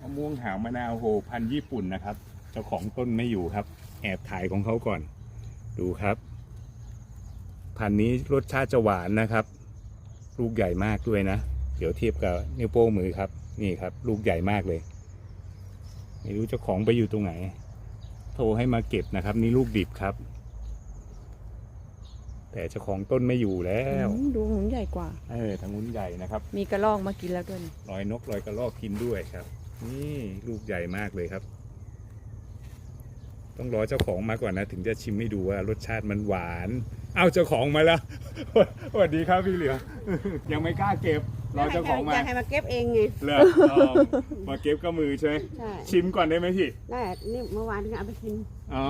มะม่วงหาวมะนาวโหพันธุ์ญี่ปุ่นนะครับ เจ้าของต้นไม่อยู่ครับ แอบถ่ายของเขาก่อน ดูครับ พันธุ์นี้รสชาติจะหวานนะครับ ลูกใหญ่มากด้วยนะ เดี๋ยวเทียบกับนิ้วโป้งมือครับ นี่ครับ ลูกใหญ่มากเลย ไม่รู้เจ้าของไปอยู่ตรงไหน โทรให้มาเก็บนะครับ นี่ลูกดิบครับ แต่เจ้าของต้นไม่อยู่แล้ว อืมดูหุนใหญ่กว่า เออทางนู้นใหญ่นะครับ มีกระรอกมากินแล้วด้วยนี่ รอยนกรอยกระรอกกินด้วยครับ นี่ลูกใหญ่มากเลยครับ ต้องรอเจ้าของมาก่อนนะ ถึงจะชิมให้ดูว่ารสชาติมันหวาน เอ้าเจ้าของมาแล้วสวัสดีครับพี่เหลือ ยังไม่กล้าเก็บรอเจ้าของมาอยากให้มาเก็บเองไงเหรออ๋อมาเก็บก็มือใช่ไหมใช่ชิมก่อนได้ไหมพี่ได้นี่เมื่อวานก็เอาไปกินอ๋อ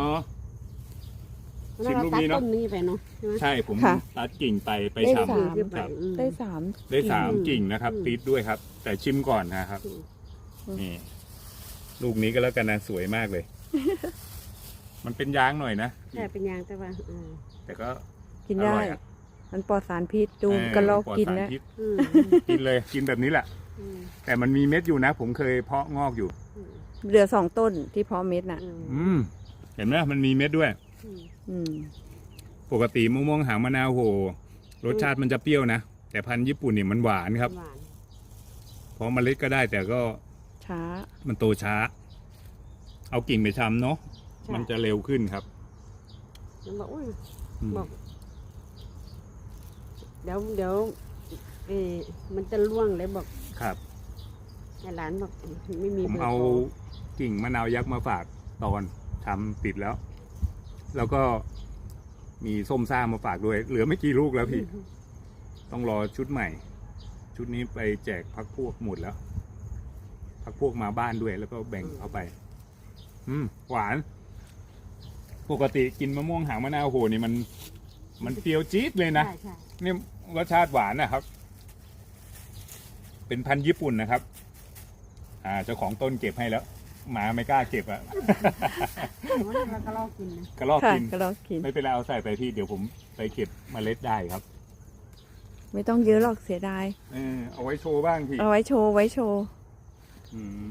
ชิแล้วมเราลูกตัดนี้เนอะต้นนี้ไปเนาะใช่ไหมใช่ผมค่ะตัดกิ่งไปไปได้ชสามำครับอืมได้สามได้สามอืมกิ่งนะครับอืมติดด้วยครับ แต่ชิมก่อนนะครับอืม นี่ ลูกนี้ก็แล้วกันนะสวยมากเลย มันเป็นยางหน่อยนะใช่เป็นยางแต่ว่าเออแต่ก็กินอได้ ร่อยอะมันปลอดสารพิษดูเกระรอกปลดกินสารแล้วพิษอืมกินเลย กินแบบนี้แหละ อืมแต่มันมีเม็ดอยู่นะ ผมเคยเพาะงอกอยู่ อืมเหลือสองต้นที่เพาะเม็ดน่ะ อืมอืมเห็นไหมมันมีเม็ดด้วย อืมอืม ปกติมะม่วงหางมะนาวโห รสชาติมันจะเปรี้ยวนะ แต่พันธุ์ญี่ปุ่นนี่มันหวานครับ หวานเพราะเมล็ดก็ได้แต่ก็ ช้า มันโตช้า เอากิ่งไปชำเนาะใช่ มันจะเร็วขึ้นครับมันบอกอุ้ย อืมบอก เดี๋ยวเดี๋ยวเออมันจะร่วงเลยบอกครับ ไอ้หลานบอกไม่มีผมบร์เอาโทรกิ่งมะนาวยักษ์มาฝากตอนทำติดแล้ว แล้วก็มีส้มซ่ามาฝากด้วย เหลือไม่กี่ลูกแล้วพี่ ต้องรอชุดใหม่ ชุดนี้ไปแจกพักพวกหมดแล้ว พักพวกมาบ้านด้วย แล้วก็แบ่งเข้าไป อืม หวาน ปกติกินมะม่วงหางมะนาวโหนี่มัน มันเปรี้ยวจี๊ดเลยนะ ใช่ใช่นี่รสชาติหวานนะครับ เป็นพันธุ์ญี่ปุ่นนะครับ อ่าเจ้าของต้นเก็บให้แล้วหมาไม่กล้าเก็บอะวันนั้นเราก็ลองกินนะกระลอกค่ะกินกระรอกกิน ไม่เป็นไรเอาใส่ไปที่เดี๋ยวผมไปเก็บเมล็ดได้ครับ ไม่ต้องเยอะหรอกเสียดาย เออเอาไว้โชว์บ้างพี่ เอาไว้โชว์ไว้โชว์ อืม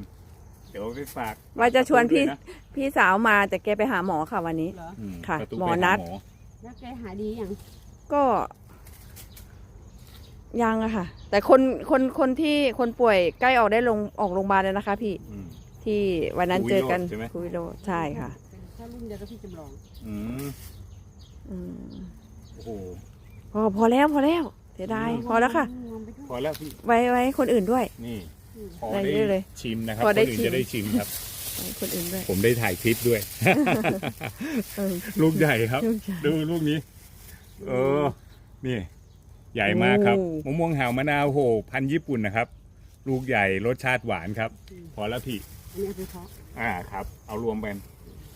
เดี๋ยวไปฝากว่าจะชวนพี่ ด้วยะพี่สาวมาแต่แกไปหาหมอค่ะวันนี้ เหรออืมค่ะประตูหมอไปานัดแล้วแกหายดียังก็ยังอะค่ะ แต่คนคนคนที่คนป่วยใกล้ออกได้ลงออกโรงพยาบาลแล้วนะคะ พี่อืม ที่วันนั้นเจอกันคุยโรจน์ใช่ไหม คุยโรจน์ใช่ค่ะถ้ารุ่นเดียวกับพี่จำลองอืมอืมโอ้โหพอพอแล้วพอแล้วเสียดายพอแล้วค่ะมองไปด้วยพอแล้วพี่ไว้ไว้คนอื่นด้วย นี่อืม พอได้ได้เยอะเลยชิมนะครับพอคนได้อื่นชิม จะได้ชิมครับไว้คนอื่นด้วย ผมได้ถ่ายคลิปด้วย เออ ลูกใหญ่ครับ ลูกใหญ่ดูลูกนี้ เออ นี่ ใหญ่มากครับโอ้ มะม่วงหาวมะนาวโหพันธุ์ญี่ปุ่นนะครับ ลูกใหญ่รสชาติหวานครับ พอแล้วพี่ อันนี้เอาไปเพาะ อ่าครับ เอารวมไป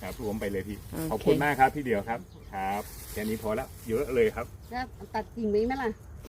ครับรวมไปเลยพี่ โอเค ขอบคุณมากครับพี่เดียวครับ ครับ แค่นี้พอแล้วเยอะเลยครับ แล้วตัดกิ่งไปไหมล่ะ